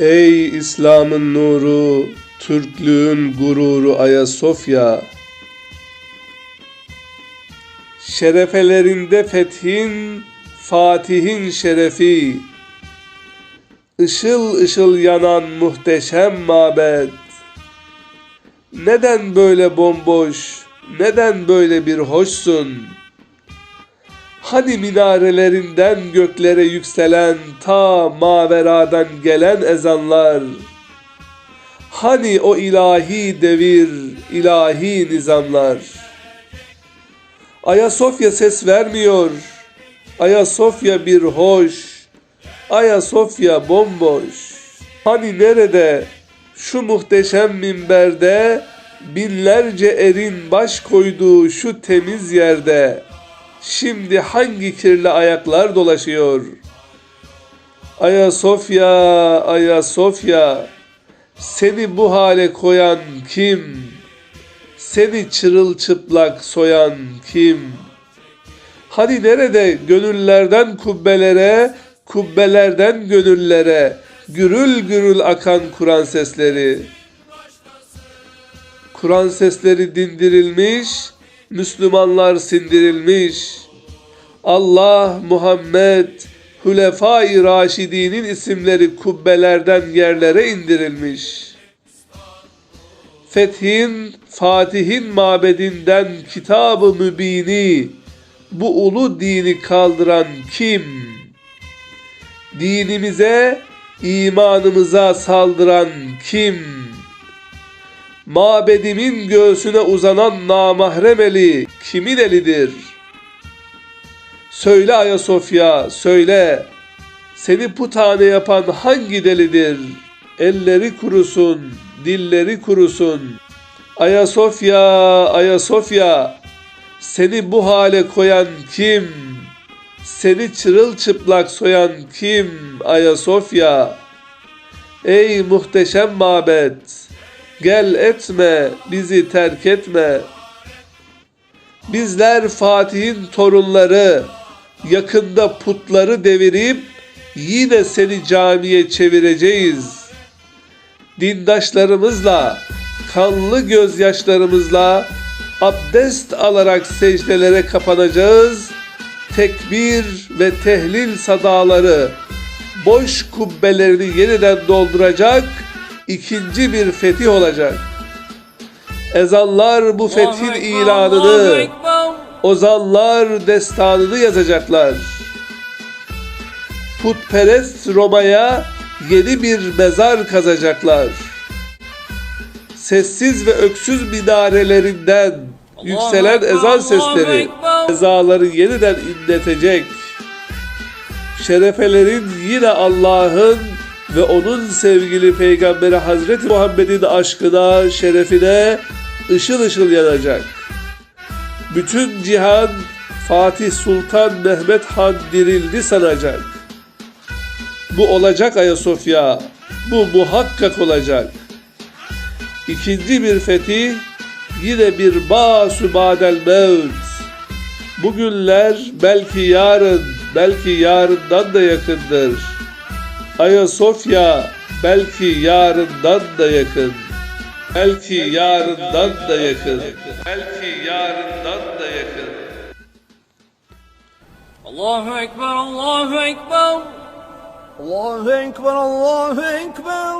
Ey İslam'ın nuru, Türklüğün gururu Ayasofya. Şerefelerinde fethin, Fatih'in şerefi. Işıl ışıl yanan muhteşem mabet. Neden böyle bomboş, neden böyle bir hoşsun? Hani minarelerinden göklere yükselen ta maveradan gelen ezanlar? Hani o ilahi devir, ilahi nizamlar? Ayasofya ses vermiyor. Ayasofya bir hoş. Ayasofya bomboş. Hani nerede? Şu muhteşem minberde binlerce erin baş koyduğu şu temiz yerde şimdi hangi kirli ayaklar dolaşıyor? Ayasofya, Ayasofya seni bu hale koyan kim? Seni çırılçıplak soyan kim? Hani nerede gönüllerden kubbelere, kubbelerden gönüllere gürül gürül akan Kur'an sesleri? Kur'an sesleri dindirilmiş, Müslümanlar sindirilmiş. Allah, Muhammed, Hülefai Raşidinin isimleri kubbelerden yerlere indirilmiş. Fethin, Fatih'in mabedinden kitabı mübini, bu ulu dini kaldıran kim? Dinimize, imanımıza saldıran kim? Mabedimin göğsüne uzanan namahrem eli kimin elidir? Söyle Ayasofya, söyle. Seni putane yapan hangi delidir? Elleri kurusun, dilleri kurusun. Ayasofya, Ayasofya, seni bu hale koyan kim? Seni çırılçıplak soyan kim Ayasofya? Ey muhteşem mabet, gel etme, bizi terk etme. Bizler Fatih'in torunları, yakında putları devirip yine seni camiye çevireceğiz. Dindaşlarımızla, kanlı gözyaşlarımızla abdest alarak secdelere kapanacağız. Tekbir ve tehlil sadaları boş kubbelerini yeniden dolduracak ikinci bir fetih olacak. Ezanlar bu fethin ilanını, Ekber. ozanlar destanını yazacaklar. Putperest Roma'ya yeni bir mezar kazacaklar. Sessiz ve öksüz minarelerinden yükselen ezan sesleri ezaları yeniden inletecek. Şerefelerin yine Allah'ın ve onun sevgili peygamberi Hazreti Muhammed'in aşkına, şerefine ışıl ışıl yanacak. Bütün cihan Fatih Sultan Mehmet Han dirildi sanacak. Bu olacak Ayasofya. Bu muhakkak olacak. İkinci bir fetih yine bir basu badel mevt. Bugünler belki yarın, belki yarından da yakındır. Ayasofya belki yarından da yakın. Belki yarından da yakın. Belki yarından da yakın. Allahu Ekber, Allahu Ekber. Allahu Ekber, Allahu Ekber.